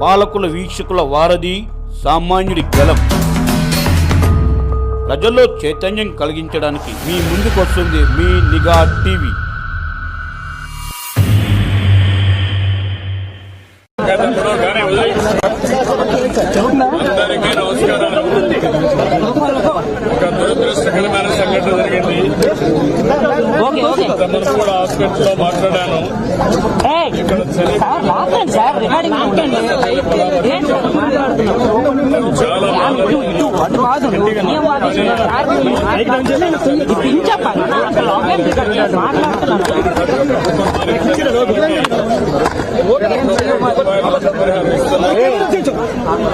పాలకుల వీక్షకుల వారధి సామాన్యుడి గలం. ప్రజల్లో చైతన్యం కలిగించడానికి మీ ముందుకు వస్తుంది మీ నిఘా టీవీ. అందరికీ నమస్కారాలు ఒక దురదృష్టకరమైన సంఘటన జరిగింది. తమను కూడా హాస్పిటల్లో మాట్లాడాను చలి సార్ మాట్లాడండి సార్ రికార్డింగ్ మాట్లాడండి ఏంటి సార్ మాట్లాడుతున్నావు చాలా బాధ ఇటు అటు కాదు ఏం వాదిస్తున్నావు? ఇప్పుడు ఏం చెప్పాలి అసలు లాక్డౌన్ రికార్డ్ చేయాలి. మాట్లాడుతున్నాను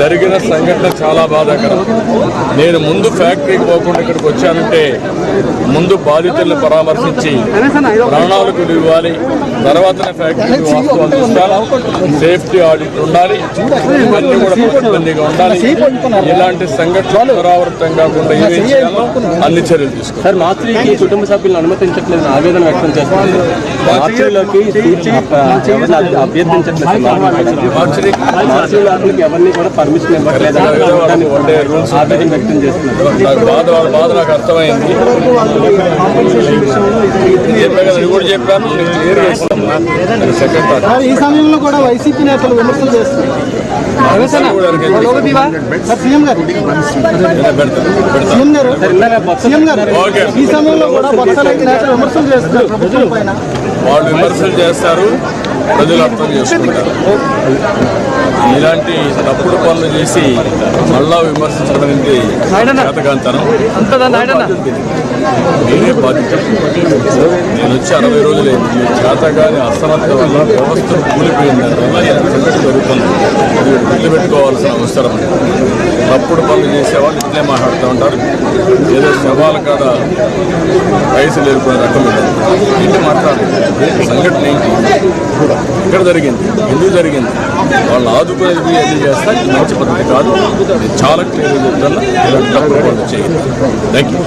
జరిగిన సంఘటన చాలా బాధాకరం. నేను ముందు ఫ్యాక్టరీకి పోకుండా ఇక్కడికి వచ్చానంటే ముందు బాధితుల్ని పరామర్శించి ప్రాణాలకు ఇవ్వాలి తర్వాతనే వాస్తవాలు చూస్తాను సేఫ్టీ ఆడిట్ ఉండాలి ఇవన్నీ కూడా పకడ్బందీగా ఉండాలి ఇలాంటి సంఘటనలు పునరావృతం కాకుండా ఏమేం చేయాలో అన్ని చర్యలు తీసుకోవాలి సార్ మార్చికి కుటుంబ సభ్యులను అనుమతించట్లేదు ఆవేదన వ్యక్తం ఎవరిని అభ్య- అభ్యర్థించట్లేదు ఎవరిని కూడా పర్మిషన్ ఇవ్వట్లేదు అని ఉండే రూల్స్ ఆవేదన వ్యక్తం చేస్తున్నారు బాధ వాళ్ళ బాధ నాకు అర్థమైంది చెప్పాను నేను ఈ సమయంలో కూడా వైసీపీ నేతలు విమర్శలు చేస్తున్నారు. ఈ సమయంలో కూడా బొత్స నేతలు విమర్శలు చేస్తున్నారు వాళ్ళు విమర్శలు చేస్తారు. ప్రజలు అర్థం చేసుకుంటారు. ఇలాంటి తప్పుడు పనులు చేసి మళ్ళా విమర్శించడం అనేది చేతకాంతనం నేనే బాధ్యత నేను వచ్చి అరవై రోజులైంది ఈ చేతగాని అసమర్థ వల్ల వ్యవస్థ కూలిపోయింది. దానివల్ల సంఘటన జరుగుతుంది ఇది గుర్తుపెట్టుకోవాల్సిన అవసరం. తప్పుడు పనులు చేసేవాళ్ళు ఇట్లే మాట్లాడుతూ ఉంటారు. ఏదో శవాల కాడ వయసు లేరుకునే రకం సంఘటన ఏంటి? ఇక్కడ జరిగింది? ఎందుకు జరిగింది? వాళ్ళు ఆదుకునేది అది చేస్తా మంచి పద్ధతి కాదు. చాలా క్లియర్గా చెప్తాను ఇలాంటి తప్పుడు పనులు చేయండి థ్యాంక్ యూ